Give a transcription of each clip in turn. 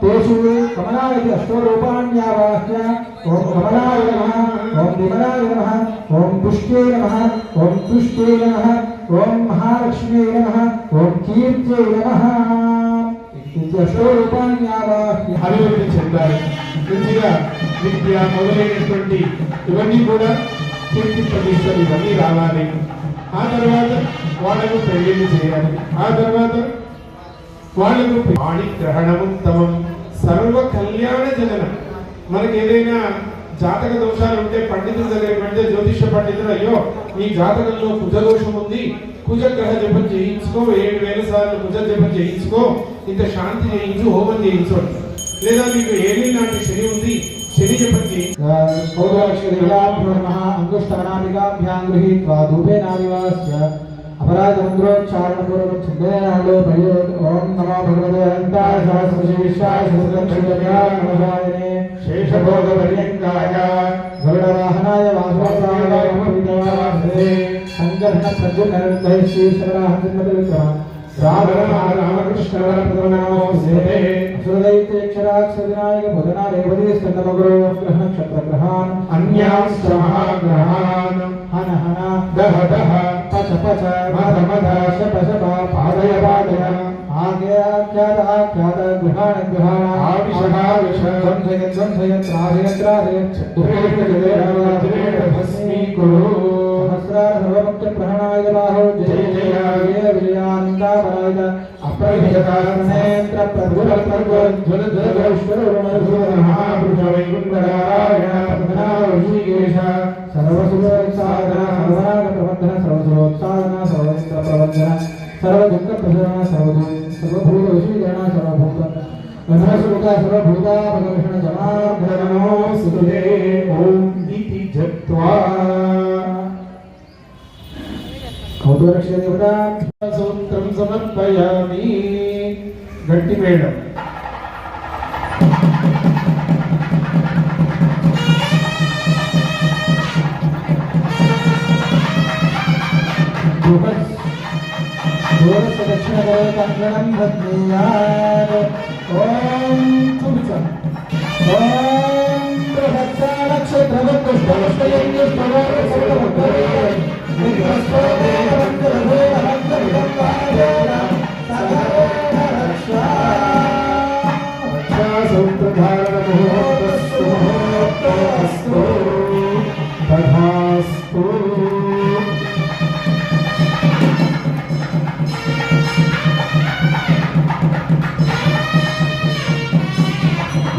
तेषु कमला इति अष्टरूपाण्यावाह्य ॐ कमलाय नमः ॐ विमलाय नमः ॐ पुष्ट्ये नमः ॐ तुष्ट्ये नमः ॐ महालक्ष्म्यै नमः ॐ कीर्त्यै नमः इति अष्टरूपाण्यावाह्य అభివృద్ధి చెందాలి మంచిగా విద్య మొదలైనటువంటి ఇవన్నీ కూడా కీర్తి ప్రతిష్టలు ఇవన్నీ రావాలి ఆ తర్వాత వాళ్ళకు పెళ్లిళ్ళు చేయాలి ఆ తర్వాత వాళ్ళకు వాణి గ్రహణముత్తమం. సర్వ కళ్యాణ జననం. మనకి ఏదైనా జాతక దోషాలు ఉంటే పండితుల దగ్గర జ్యోతిష పండితులు అయ్యో ఈ జాతకంలో కుజ దోషం ఉంది. కుజ గ్రహ జపం చేయించుకో ఏడు వేల సార్లు కుజ జపం చేయించుకో ఇంత శాంతి చేయించు హోమం చేయించు లేదా మీకు ఏమి లాంటి శని ఉంది శని జపం చేయించు. अपराध मंत्रोच्चारण पूर्व चंद्रयालो भयो ओम नमो भगवते अंताय सहस्रशीर्षाय सहस्रचंद्रयाय नमः शेष भोग पर्यंकाय गरुडवाहनाय वासवासाय नमः संगर्हण प्रज्वलन दैशी सर्वाहं नमः క్షరాక్షరాయ భుజనా రేవతి స్కందమగురు గ్రహ నక్షత్ర గ్రహాన్ అన్యాగ్రహాన్ హన హన దహ దహ పచ పచ మధ మధ శప శప పాదయ పాదయ ఆగ్యాఖ్యాత ఆఖ్యాత గృహాణ గృహాణ ఆవిష సంశయ సంశయ త్రాసయ త్రాసయ सर्वभूता सर्वभूतापकर्षण जनार्दनमोस्तुते ॐ इति जत्वा कौतुरक्षदेवतासूत्रं समर्पयामि गट्टिमेड ोरसदक्षिणगणं भद्रीयात् గట్టి మేడం దూరస్య ఓం తుమిచం ఓం రక్షాసూత్రధారణ ముహూర్తస్సు ముహూర్తస్తు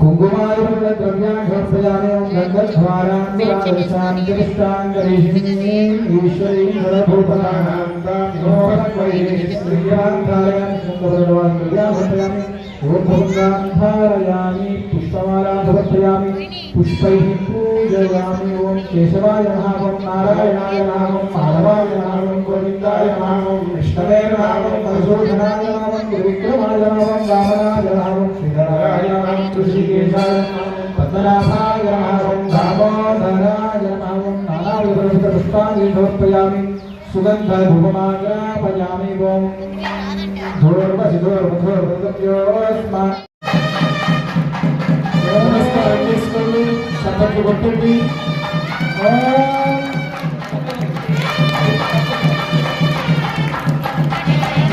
ద్రవ్యాన్ని సమర్పయామి ఓం గంధద్వారాన్ని కరిష్టాంగరీషిణీ ఈశ్వరీ సర్వభూతానాం సమర్పయామి ఓం భంగాధారయామి పుష్పమాలా సమర్పయామి పుష్పైః పూజయామి ఓం కేశవాయ నమః ఓం నారాయణాయ నమః ఓం మాధవాయ నమః ఓం గోవిందాయ నమః ఓం విష్ణవే నమః ఓం మధుసూదనాయ నమః ఓం త్రివిక్రమాయ నమః ఓం రామనాయ నమః ఓం శ్రీధరాయ ఓం పద్మనాభాయ నమః ఓం దామోదరాయ నమః ఓం నానావిధ పుష్పాన్ని సమర్పయామి. సుగంధ ధూపమాగ్రాపయామి ఓం. ధూర్వసిధూర్మధుర్మధుర్యోస్మా నమస్కారం చేసుకోండి. చప్పట్లు కొట్టండి.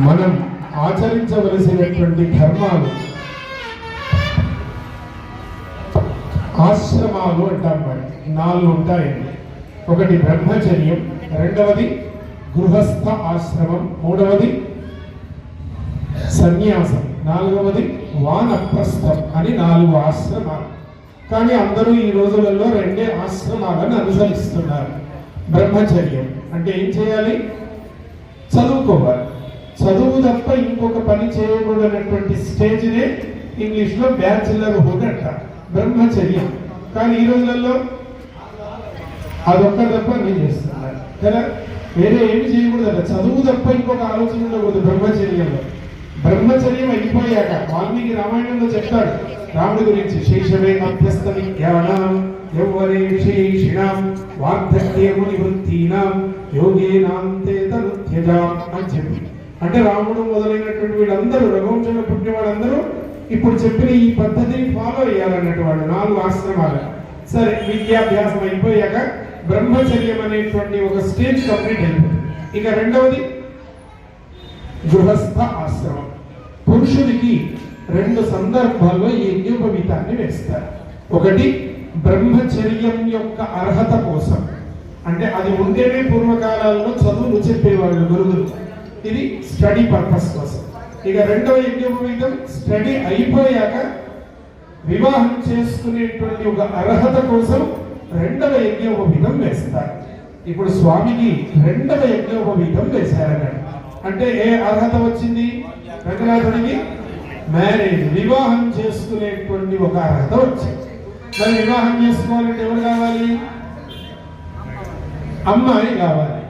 మనం ఆచరించవలసినటువంటి ధర్మాలు ఆశ్రమాలు అంటాం మరి. నాలుగు ఉంటాయండి. ఒకటి బ్రహ్మచర్యం రెండవది గృహస్థ ఆశ్రమం మూడవది సన్యాసం నాలుగవది వానప్రస్థం అని నాలుగు ఆశ్రమాలు. కానీ అందరూ ఈ రోజులలో రెండే ఆశ్రమాలను అనుసరిస్తున్నారు. బ్రహ్మచర్యం అంటే ఏం చేయాలి? చదువుకోవాలి. చదువు తప్ప ఇంకొక పని చేయకూడనటువంటి స్టేజ్నే ఇంగ్లీష్లో బ్యాచిలర్ హుడ్ అంట బ్రహ్మచర్యం. కానీ ఈ రోజులలో అదొక్క తప్ప నేను చేస్తున్నారు. కదా? వేరే ఏమి చేయకూడదు చదువు తప్ప ఇంకొక ఆలోచన ఉండకూడదు బ్రహ్మచర్యంలో. బ్రహ్మచర్యం అయిపోయాక వాల్మీకి రామాయణంలో చెప్తాడు. రాముడి గురించి శేషమే మధ్యస్థ జ్ఞానం యౌవనే శేషిణాం వార్ధక్యము నివృత్తీనాం యోగేనాంతే తనుత్యజాం అని చెప్పి. అంటే రాముడు మొదలైనటువంటి వీళ్ళందరూ రఘువంశంలో పుట్టిన వాళ్ళందరూ ఇప్పుడు చెప్పిన ఈ పద్ధతిని ఫాలో అయ్యాలన్నట్టు వాళ్ళు నాలుగు ఆశ్రమాలు. సరే విద్యాభ్యాసం అయిపోయాక బ్రహ్మచర్యం అనేటువంటి ఒక స్టేజ్ కంప్లీట్ అయిపోతుంది. ఇక రెండవది గృహస్థ ఆశ్రమం. పురుషుడికి రెండు సందర్భాల్లో ఈ యజ్ఞోపవీతాన్ని వేస్తారు. ఒకటి బ్రహ్మచర్యం యొక్క అర్హత కోసం. అంటే అది ఉంటేనే పూర్వకాలాల్లో చదువులు చెప్పేవాళ్ళు గురువులు. ఇది స్టడీ పర్పస్ కోసం. ఇక రెండవ యజ్ఞోపవీతం స్టడీ అయిపోయాక వివాహం చేసుకునేటువంటి ఒక అర్హత కోసం రెండవ యజ్ఞోపవీతం వేస్తారు. ఇప్పుడు స్వామికి రెండవ యజ్ఞోపవీతం వేశారన్నాడు. అంటే ఏ అర్హత వచ్చింది? రంగనాథుడికి మ్యారేజ్ వివాహం చేసుకునేటువంటి ఒక అర్హత వచ్చింది. మరి వివాహం చేసుకోవాలంటే ఎవరు కావాలి? అమ్మాయి కావాలి.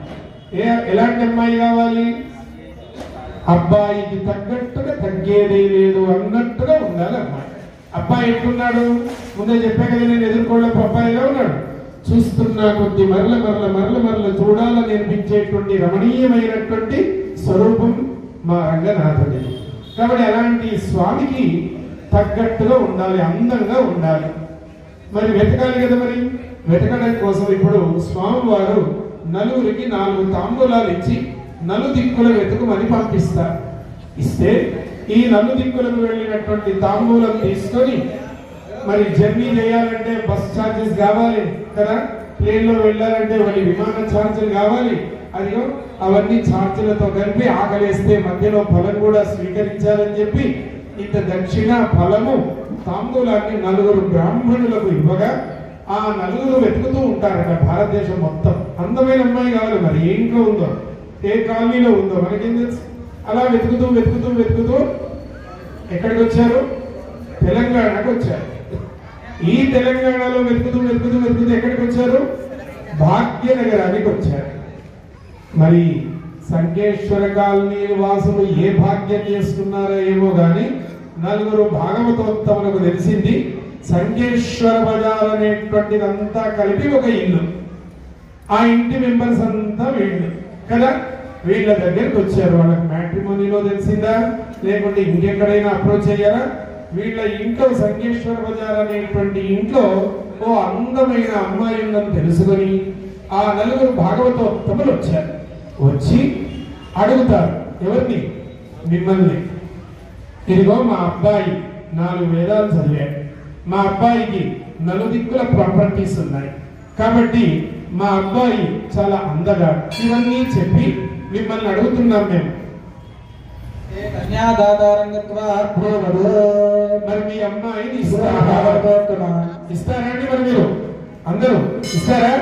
ఏ ఎలాంటి అమ్మాయి కావాలి? అబ్బాయికి తగ్గట్టుగా తగ్గేదే లేదు అన్నట్టుగా ఉండాలన్నమాట అబ్బాయి ఎట్టున్నాడు ముందే చెప్పే కదా నేను ఎదుర్కోవడం అబ్బాయిగా ఉన్నాడు? చూస్తున్నా కొద్ది మరల మరల మరల మరల చూడాలని అనిపించేటువంటి రమణీయమైనటువంటి స్వరూపం మా రంగనాథుడి. కాబట్టి అలాంటి స్వామికి తగ్గట్టుగా ఉండాలి అందంగా ఉండాలి. మరి వెతకాలి కదా మరి? వెతకడం కోసం ఇప్పుడు స్వామివారు నలుగురికి నాలుగు తాంబూలాలు ఇచ్చి నలు దిక్కుల వెతుకుమని పంపిస్తా. ఇస్తే ఈ నలు దిక్కులకు వెళ్ళినటువంటి తాంబూలం తీసుకొని మరి జర్నీ చేయాలంటే బస్ ఛార్జెస్ కావాలి కదా? ప్లేన్లో వెళ్ళాలంటే మరి విమాన ఛార్జీలు కావాలి. అదిగో అవన్నీ ఛార్జీలతో కలిపి ఆకలేస్తే మధ్యలో ఫలం కూడా స్వీకరించాలని చెప్పి ఇంత దక్షిణ ఫలము తాంబూలాన్ని నలుగురు బ్రాహ్మణులకు ఇవ్వగా ఆ నలుగురు వెతుకుతూ ఉంటారట భారతదేశం మొత్తం. అందమైన అమ్మాయి కావాలి మరి ఏ ఉందో? ఏ కాలనీలో ఉందో? మనకేం తెలుసు? అలా వెతుకుతూ వెతుకుతూ వెతుకుతూ ఎక్కడికి వచ్చారు తెలంగాణకు వచ్చారు. ఈ తెలంగాణలో వెతుకుతూ వెతుకుతూ వెతుకుతూ ఎక్కడికి వచ్చారు భాగ్యనగరానికి వచ్చారు. మరి సంకేశ్వర కాలనీ వాసులు ఏ భాగ్యం చేసుకున్నారో ఏమో గాని నలుగురు భాగవతోత్తములకు తెలిసింది సంకేశ్వర బజార్ అనేటువంటిదంతా కలిపి ఒక ఇల్లు. ఆ ఇంటి మెంబర్స్ అంతా వీళ్ళు. కదా? వీళ్ళ దగ్గరికి వచ్చారు. వాళ్ళకి మ్యాట్రిమోనీలో తెలిసిందా? లేకుంటే ఇంకెక్కడైనా అప్రోచ్ అయ్యారా? వీళ్ళ ఇంట్లో సంకేశ్వర బజార్ అనేటువంటి ఇంట్లో ఓ అందమైన అమ్మాయి ఉందని తెలుసుకొని ఆ నలుగురు భాగవతోత్తములు వచ్చారు. వచ్చి అడుగుతారు ఎవరిని? మిమ్మల్ని. ఇదిగో మా అబ్బాయి నాలుగు వేదాలు చదివాడు. మా అబ్బాయికి నలుదిక్కుల ప్రాపర్టీస్ ఉన్నాయి. కాబట్టి మా అబ్బాయి చాలా అందగా ఇవన్నీ చెప్పి మిమ్మల్ని అడుగుతున్నాం మేము. మరి మీ అమ్మాయిని ఇస్తారా? ఇస్తారండి మరి మీరు. అందరూ ఇస్తారా?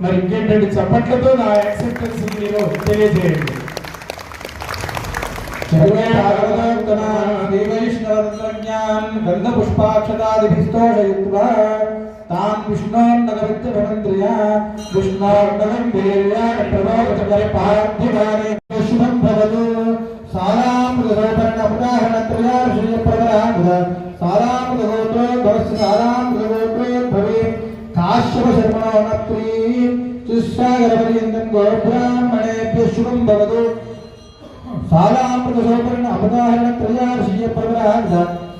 మరి ఇంకేంటంటే చప్పట్లతో నా యాక్సెప్టెన్స్ మీరు తెలియజేయండి. శ్రీవైష్ణవజ్ఞాన్ గంధపుష్పాక్షతాదిభిస్తోషయిత్వా తాన్ విష్ణోర్నగవిత్యభవంత్రియ విష్ణోర్నగం వీర్యాణి శుభం భవతు. సారామృతోపరణ ఉదాహరణ త్రయార్షయ ప్రవరాంగ సారామృతగోత్రోద్భవస్య సారామృతగోత్రోద్భవే కాశ్యప శర్మణో నత్రీ సుస్సాగరపర్యంతం గోబ్రాహ్మణేభ్య శుభం భవతు. సారామృతోపరణ అవగాహన త్రయార్షయ ప్రవరాంగ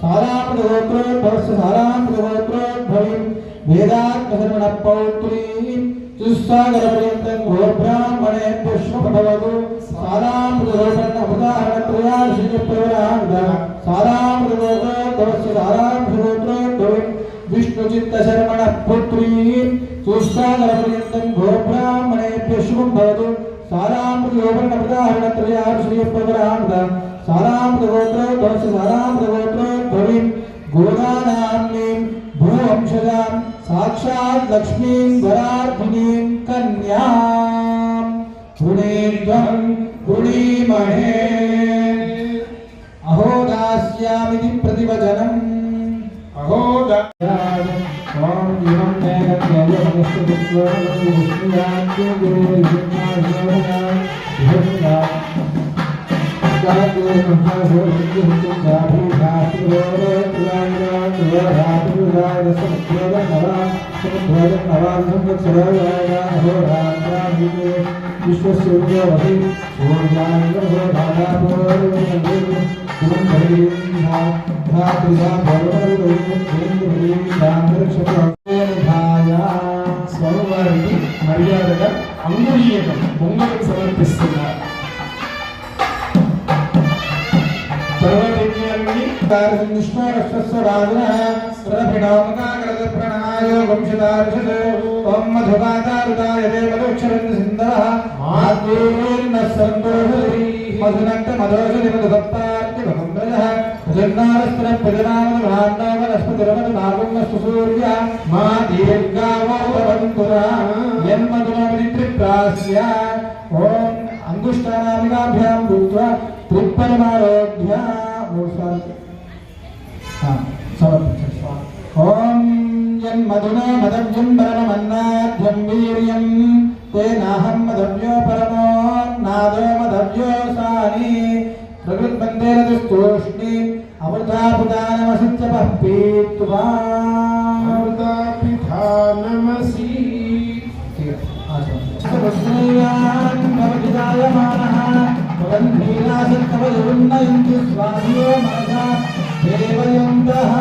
సారామృతగోత్రోద్భవస్య సారామృతగోత్రోద్భవే వేదాంతశర్మణ పౌత్రీ దుస్సాగర పర్యంతం గోబ్రాహ్మణే పుష్పవదు సారామృతోపన్న ఉదాహరణ ప్రయాశిని ప్రవరాంగ సారామృతోతో తవస్సు సారామృతోతో విష్ణు చిత్త శర్మణ పుత్రీ దుస్సాగర పర్యంతం గోబ్రాహ్మణే పుష్పం భవదు సారామృతోపన్న ఉదాహరణ ప్రయాశిని ప్రవరాంగ సారామృతోతో తవస్సు సారామృతోతో భవిం गुणानाम्नीं भूवंशजां साक्षात् लक्ष्मीं वरार्थिनीं कन्यां गुणेन्द्वं गुणीमहे अहो दास्यामिति प्रतिवचनम् अहो दास्यामि ॐ విశ్వసూర్యోహి స్వామివారికి మర్యాదగా అంగుళీయకం పొంగలం సమర్పిస్తున్నారు తర్వాత ఏం చేయాలండి ఓం అంగుష్టానామికాభ్యాం భూత్వా త్రిప్పలమారోగ్య మూడు సార్లు సమర్పించండి ఓం యన్మధునా మదవ్యం పరమమన్నాద్యం వీర్యం తేనాహం మదవ్యో పరమో నాదో మదవ్యో సాని ప్రకృత్బందేన అమృతాపుదానమసిత్యపః పీత్వా అమృతాపిధానమసి న్నయంతి స్వామియో మనసా దేవయంతః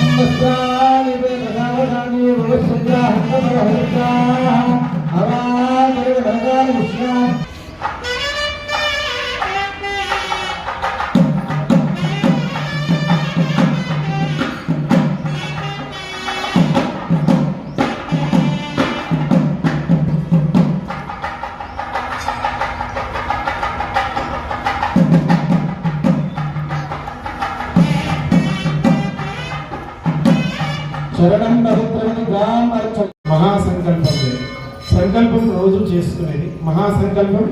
నమస్కారాని వేదసావధాని భగవత్సంజాః హరితాః అవాకరి వరదాని విష్ణు శరణం పవిత్రమని మహాసంకల్పం లేదు. సంకల్పం రోజు చేసుకునేది. మహాసంకల్పం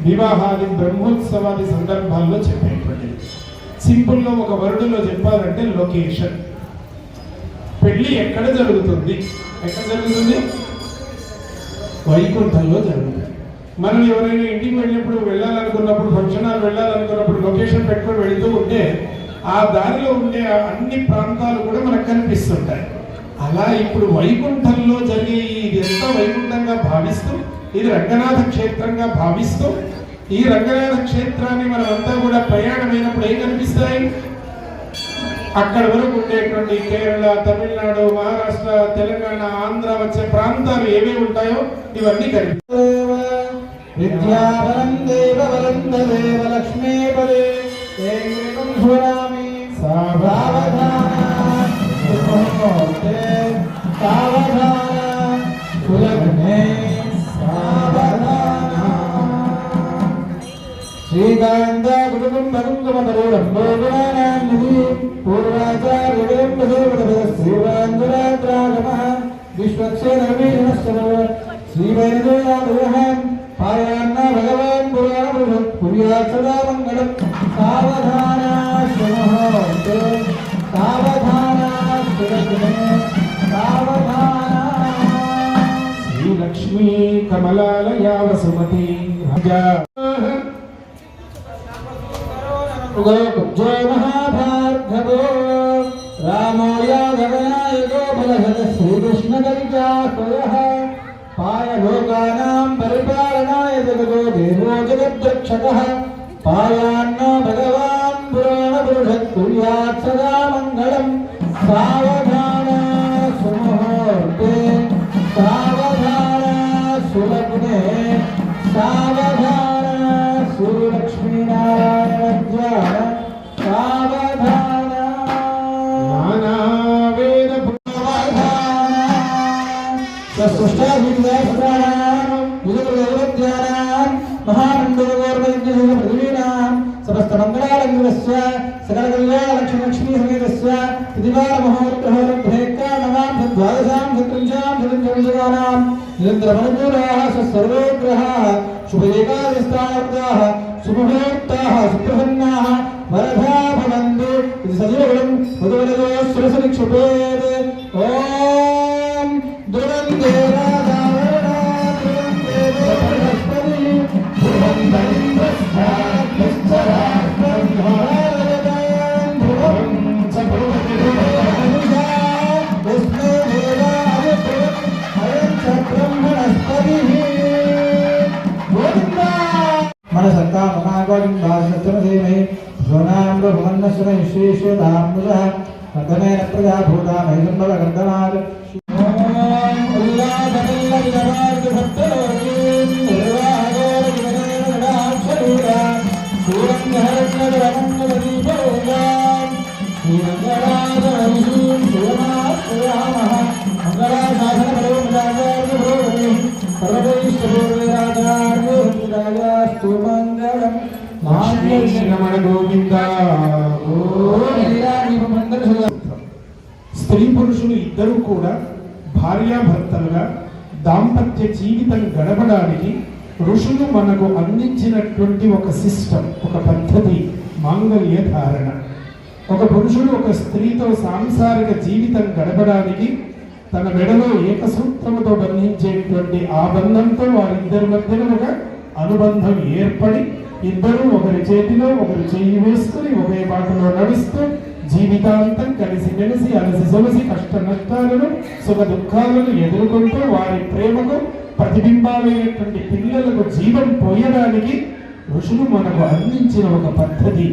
వివాహాది బ్రహ్మోత్సవాది సందర్భాల్లో చెప్పేటువంటిది. సింపుల్గా ఒక వర్డులో చెప్పాలంటే లొకేషన్. పెళ్ళి ఎక్కడ జరుగుతుంది? ఎక్కడ జరుగుతుంది? వైకుంఠంలో జరుగుతుంది. మనం ఎవరైనా ఇంటికి వెళ్ళినప్పుడు వెళ్ళాలనుకున్నప్పుడు ఫంక్షన్ హాల్ వెళ్ళాలనుకున్నప్పుడు లొకేషన్ పెట్టుకొని వెళుతూ ఉంటే ఆ దారిలో ఉండే ఆ అన్ని ప్రాంతాలు కూడా మనకు కనిపిస్తుంటాయి. అలా ఇప్పుడు వైకుంఠంలో జరిగే ఇది ఎంత వైకుంఠంగా భావిస్తూ ఇది రంగనాథ క్షేత్రంగా భావిస్తూ ఈ రంగనాథ క్షేత్రాన్ని మనం అంతా కూడా ప్రయాణమైనప్పుడు ఏం కనిపిస్తాయి? అక్కడ వరకు ఉండేటువంటి కేరళ తమిళనాడు మహారాష్ట్ర తెలంగాణ ఆంధ్ర వచ్చే ప్రాంతాలు ఏమేమి ఉంటాయో ఇవన్నీ కనిపిస్తాయి. విద్యాబలం దేవబలం దేవ లక్ష్మీపదే సావధాన సుముహూర్తే సావధాన సులగ్నే సావధాన శ్రీకాంత కుటుంబ కుంకుమ పరుడం భోగానాన్నిధి పూర్వాచార్యం శ్రీవాంజరాద్రాగమ విశ్వక్సేన రవీణస్తవ శ్రీవైనదేయాదయహం పాయాన్న భగవాన్ పురాణ పుర్యాత్ సదా లక్ష్మీ సుమతి జయ మహాభార్గవో. రామో యాదవనాయకో బలహత శ్రీకృష్ణ కలికాశయ పాయ లోకానాం పరిపాలనాయ జగతో దేవో జగద్రక్షక. పాయాన్నో భగవాన్ పురాణ పురుషత్ కుర్యాత్ సదా మంగళం. సావధాన సులగ్నే సావధాన चंद्रमंजुलाः सर्वे ग्रहाः शुभ एकादशाः मानसत्तामनागं भासचमधीमहि कंधने नन्दनेन प्रजाभूता महि सम्बलगन्दनात् శ్రీరమణ గోవింద. స్త్రీ పురుషులు ఇద్దరు కూడా భార్యాభర్తలుగా దాంపత్య జీవితం గడపడానికి ఋషులు మనకు అందించినటువంటి ఒక సిస్టమ్ ఒక పద్ధతి మాంగల్య ధారణ. ఒక పురుషుడు ఒక స్త్రీతో సాంసారిక జీవితం గడపడానికి తన మెడలో ఏకసూత్రముతో బంధించేటువంటి ఆ బంధంతో వారిద్దరి మధ్యన ఒక అనుబంధం ఏర్పడి ఇద్దరు ఒకరి చేతిలో ఒకరి చెయ్యి వేసుకుని ఒకే బాటలో నడుస్తూ జీవితాంతం కలిసి మెలిసి అలసి సొలసి కష్ట నష్టాలను సుఖ దుఃఖాలను ఎదుర్కొంటూ వారి ప్రేమకు ప్రతిబింబాలైనటువంటి పిల్లలకు జీవం పోయడానికి ఋషులు మనకు అందించిన ఒక పద్ధతి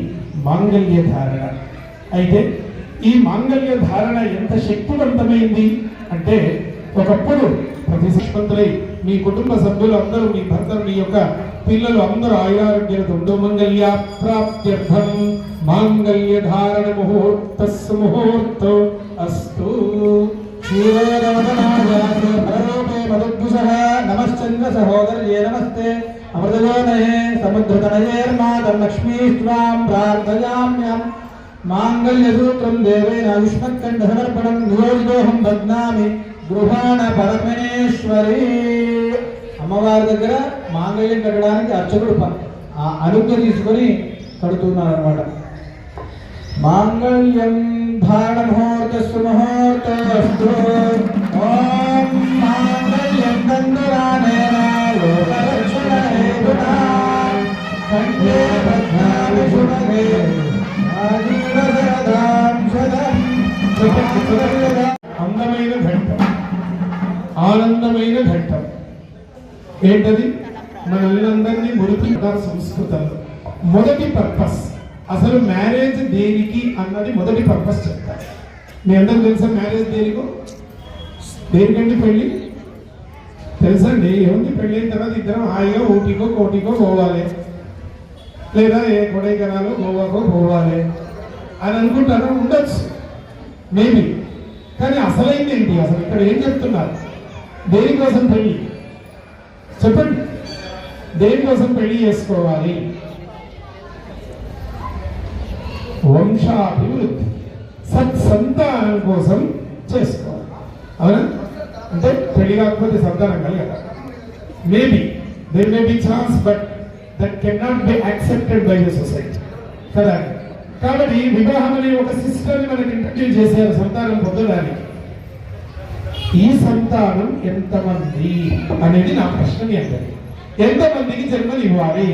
మాంగళ్య ధారణ. అయితే ఈ మాంగళ్య ధారణ ఎంత శక్తివంతమైంది? అంటే ఒకప్పుడు ప్రతి శక్తివంతులై మీ కుటుంబ సభ్యులు అందరూ మీ భర్తలు మీ యొక్క పిల్లలు అందరూ ఆయురారోగ్యాలతో ఉండు మంగళ్య ప్రాప్త్యర్థం. మాంగళ్య ధారణ ముహూర్త ముహూర్త. అస్తు. నమశ్చంద్ర సహోదర్యే నమస్తే. అమృతయోనయే సముద్రతనయేర్మాతం లక్ష్మీస్వాం ప్రార్థయామ్యం మాంగళ్యసూత్రం దేవేన యుష్మత్కంఠ సమర్పణం నియోజితోహం బద్నామి గృహాణ పరమేశ్వరి అమ్మవారి దగ్గర మాంగళ్యం కట్టడానికి అర్చకుడు ప- ఆ అనుజ్ఞ తీసుకొని కడుతున్నారు అనమాట మాంగళ్యం ధారణముహూర్తస్సు ముహూర్త సుముహూర్త మాంగళ్యం కంఠే అందమైన ఘట్టం. ఆనందమైన ఘట్టం. ఏంటది? మనల్ని మురికింటారు సంస్కృతంలో మొదటి పర్పస్ అసలు మ్యారేజ్ దేనికి అన్నది మొదటి పర్పస్ చెప్తారు మీ అందరికి తెలుసా మ్యారేజ్ దేనికో? దేనికండి పెళ్ళి? తెలుసండి. ఏముంది? పెళ్ళి అయిన తర్వాత ఇద్దరం హాయిగా ఊటీకో కోటికో పోవాలి. లేదా ఏ కొడైకెనాలు గోవాకో పోవాలి. అని అనుకుంటారా? ఉండొచ్చు. మేబీ కానీ అసలైంది ఏంటి? అసలు ఇక్కడ ఏం చెప్తున్నారు? దేనికోసం పెళ్ళి చెప్పండి. దేనికోసం పెళ్ళి చేసుకోవాలి? వంశాభివృద్ధి సత్సంతానం కోసం చేసుకోవాలి. అవునా? అంటే పెళ్ళి కాకపోతే సంతానం కలగదా. Maybe there may be chance but that can not be accepted by the society కదా? కాబట్టి వివాహం అనే ఒక సిస్టమ్ మనకి ఇంట్రడ్యూస్ చేశారు సంతానం పొందడానికి. ఈ సంతానం ఎంతమంది అనేది నా ప్రశ్న మీ అందరికీ. ఎంతమందికి జన్మలు ఇవ్వాలి?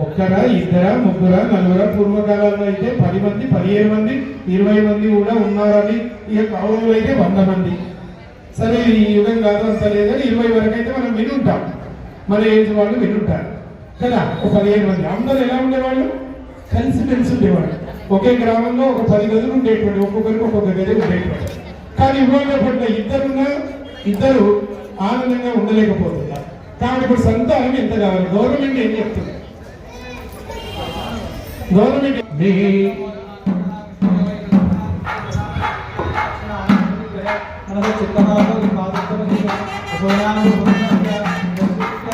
ఒక్కరా ఇద్దరా ముగ్గురా నలుగురా పూర్వకాలంలో అయితే పది మంది పదిహేను మంది ఇరవై మంది కూడా ఉన్నారని ఇక కౌరవులు అయితే వంద మంది. సరే ఈ యుగం కాదు అంత లేదని ఇరవై వరకు అయితే మనం వినుంటాం మన ఏజ్ వాళ్ళు వినుంటారు కదా? ఒక పదిహేను మంది. అందరూ ఎలా ఉండేవాళ్ళు? కలిసి మెలిసి ఉండేవాళ్ళు. ఒకే గ్రామంలో ఒక పది గదులు ఉండేటువంటి ఒక్కొక్కరికి ఒక్కొక్క గదులు ఉండేటువంటి. కానీ ఇవాళ పట్ల ఇద్దరున్నా ఇద్దరు ఆనందంగా ఉండలేకపోతున్నారు. కాబట్టి ఇప్పుడు సంతానం ఎంత కావాలి? గవర్నమెంట్ ఏం చెప్తుంది? గవర్నమెంట్ మీ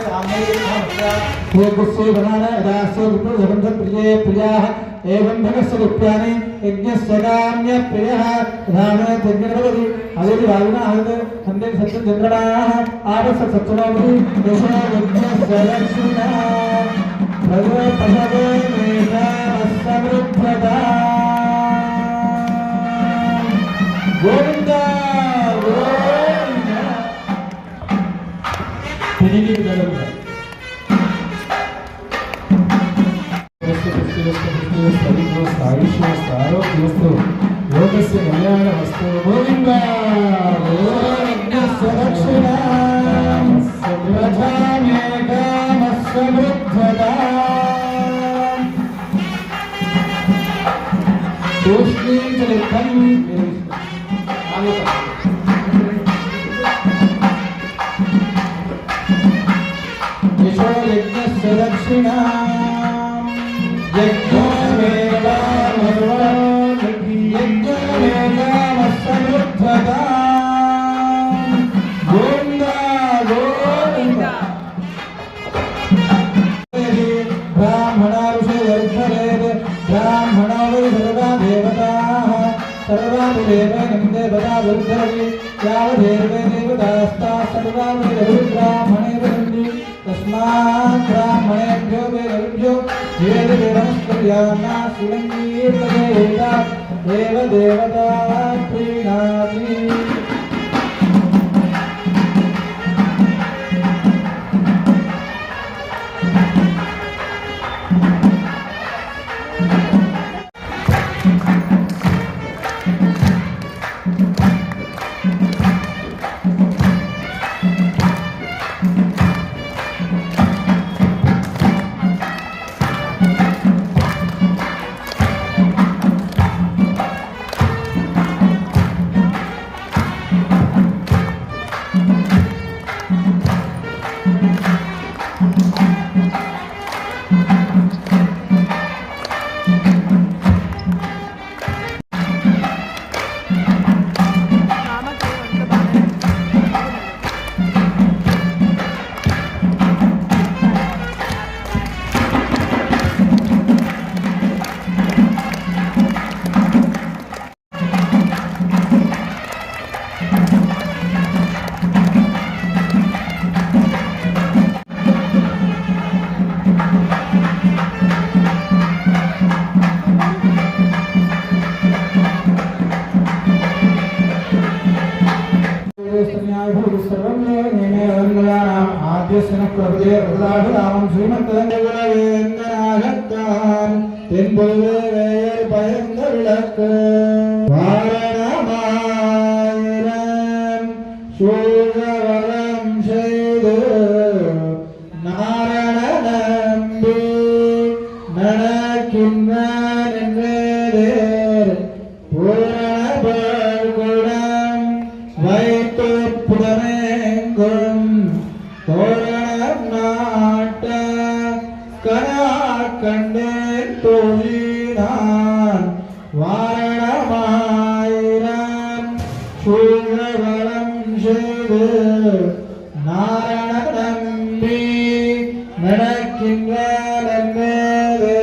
మనకు చిత్తమాతో పాదత్తమని సోనాము ఏకస్య బనాన యదాస్య విప్రజబంధ ప్రియే ప్రియాః ఏవం భగస్య రూప్యాని యజ్ఞస్య కామ్య ప్రియః ధామ జగ్గణపతి అదేది రాజున ఆహత సందే సత్య చంద్రనాః ఆపస సత్యనోపతి దశ యజ్ఞస్య లక్ష్మినా భగవ లోకస్య కళ్యాణ వస్తు గోవింద యజ్ఞస్య దక్షిణా గోవింద సర్వాణి దేవానం దేవతా వృద్ధరి యావదేవే దేవతాస్తా సర్వాణి బ్రాహ్మణే వదంతి తస్మాత్ బ్రాహ్మణేభ్యో వేదభ్యో వేద వేదమస్కర్యాన్నా അവരുകളാണ് ആദ്യസ്വന പ്രഭുജെ ഹൃദാഹൃതാമം ശ്രീമത്തങ്ങളെ തെൻപൊരുവേ പയന്ത വിളക്ക്. நடக்கின்றான் அம்மேது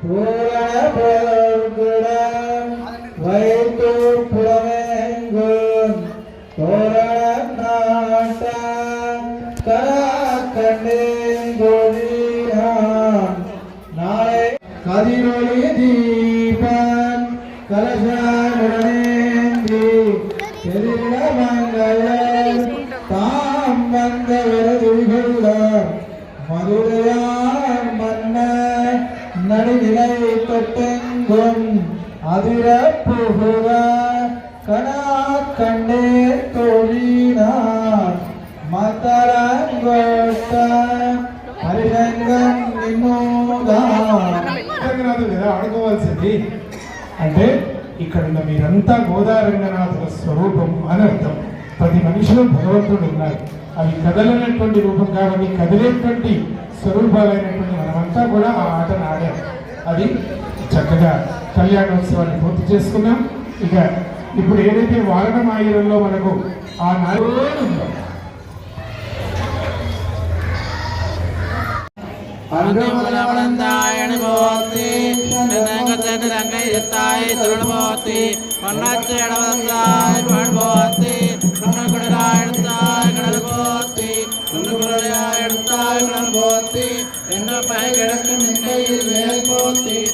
பூரண புலவுடன் வைத்தூர் புலமெங்கும் தோரணம் நாட்டான் கண்டேன் கோடியான் நாளை கதிரொளி தீபன் கலசானுடனேந்தி மங்கள. நடுநிலை தொட்டெங்கும் அதிர புகுவ கணா கண்டே தோழினார் மதரங்கோட்ட హరిరంగం నిమోదా రంగనాథుడు కదా అడగవలసింది అంటే ఇక్కడ ఉన్న మీరంతా గోదారంగనాథుల స్వరూపం అని అర్థం ప్రతి మనిషిలో భగవంతుడు ఉన్నారు అవి కదలనటువంటి రూపం కాబట్టి కదిలేటువంటి స్వరూపాలైనటువంటి మనమంతా కూడా ఆ ఆటను ఆడాం అది చక్కగా కళ్యాణోత్సవాన్ని పూర్తి చేసుకున్నాం. ఇక ఇప్పుడు ఏదైతే వారణమాయిరంలో మనకు ఆ నాలుగు ఉందో అంగమలవనందాయణ భవతి రంగచంద్ర రంగయుక్తాయ తరుణ భవతి పన్నచ్చేడవస్తాయ పణ భవతి కృష్ణకుడరాయణతాయ గణన భవతి కృష్ణకుడరాయణతాయ గణన భవతి Pena para que no me